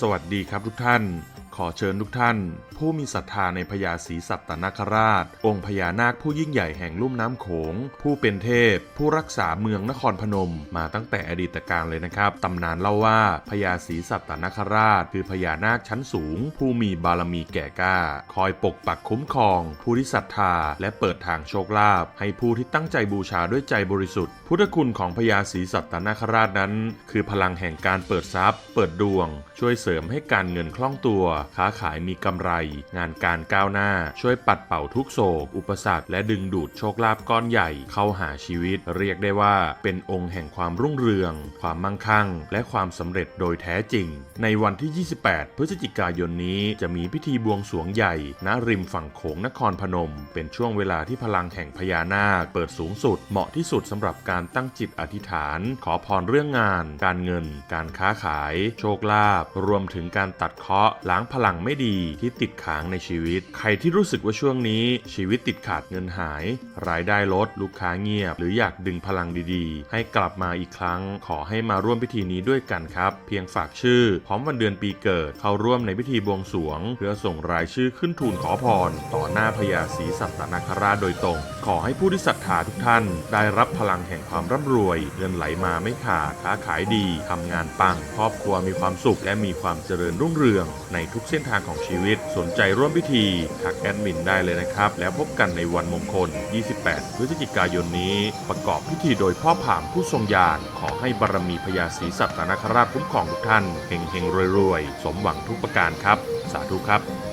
สวัสดีครับทุกท่าน ขอเชิญทุกท่าน ผู้มีศรัทธาในพญาศรีสัตตนคราช องค์พญานาคผู้ยิ่งใหญ่แห่งลุ่มน้ำโขง ผู้เป็นเทพ ผู้รักษาเมืองนครพนม มาตั้งแต่อดีตการเลยนะครับตำนานเล่าว่าพญาศรีสัตตนคราช คือพญานาคชั้นสูง ผู้มีบารมีแก่กล้า คอยปกปักคุ้มครอง ผู้ที่ศรัทธา และเปิดทางโชคลาภให้ผู้ที่ตั้งใจบูชาด้วยใจบริสุทธิ์ พุทธคุณของพญาศรีสัตตนคราชนั้น คือพลังแห่งการเปิดทรัพย์ เปิดดวง ช่วยเสริมให้การเงินคล่องตัวค้าขายมีกำไร งานการก้าวหน้า ช่วยปัดเป่าทุกโศก อุปสรรค และดึงดูดโชคลาภก้อนใหญ่เข้าหาชีวิต เรียกได้ว่าเป็นองค์แห่งความรุ่งเรือง ความมั่งคั่ง และความสำเร็จโดยแท้จริง ในวันที่ 28 พฤศจิกายนนี้จะมีพิธีบวงสรวงใหญ่ณริมฝั่งโขงนครพนม เป็นช่วงเวลาที่พลังแห่งพญานาคเปิดสูงสุด เหมาะที่สุดสำหรับการตั้งจิตอธิษฐาน ขอพรเรื่องงาน การเงิน การค้าขาย โชคลาภรวมถึงการตัดเคราะห์ล้างพลังไม่ดีที่ติดค้างในชีวิต ใครที่รู้สึกว่าช่วงนี้ ชีวิตติดขาดเงินหาย รายได้ลด ลูกค้าเงียบ หรืออยากดึงพลังดีๆ ให้กลับมาอีกครั้ง ขอให้มาร่วมพิธีนี้ด้วยกันครับ เพียงฝากชื่อ พร้อมวันเดือนปีเกิด เข้าร่วมในพิธีบวงสรวง เพื่อส่งรายชื่อขึ้นทูลขอพร ต่อหน้าพญาศรีสัตตนคราชโดยตรง ขอให้ผู้ที่ศรัทธาทุกท่าน ได้รับพลังแห่งความร่ำรวย เงินไหลมาไม่ขาดค้าขายดีทำงานปังครอบครัวมีความสุขและมีความเจริญรุ่งเรืองในทุกเส้นทางของชีวิต สนใจร่วมพิธีทักแอดมินได้เลยนะครับ แล้วพบกันในวันมงคล 28 พฤศจิกายนนี้ ประกอบพิธีโดยพ่อผามผู้ทรงญาณขอให้บารมีพญาศรีสัตนคราชคุ้มครองทุกท่านเฮงเฮงๆรวยๆ สมหวังทุกประการครับ สาธุครับ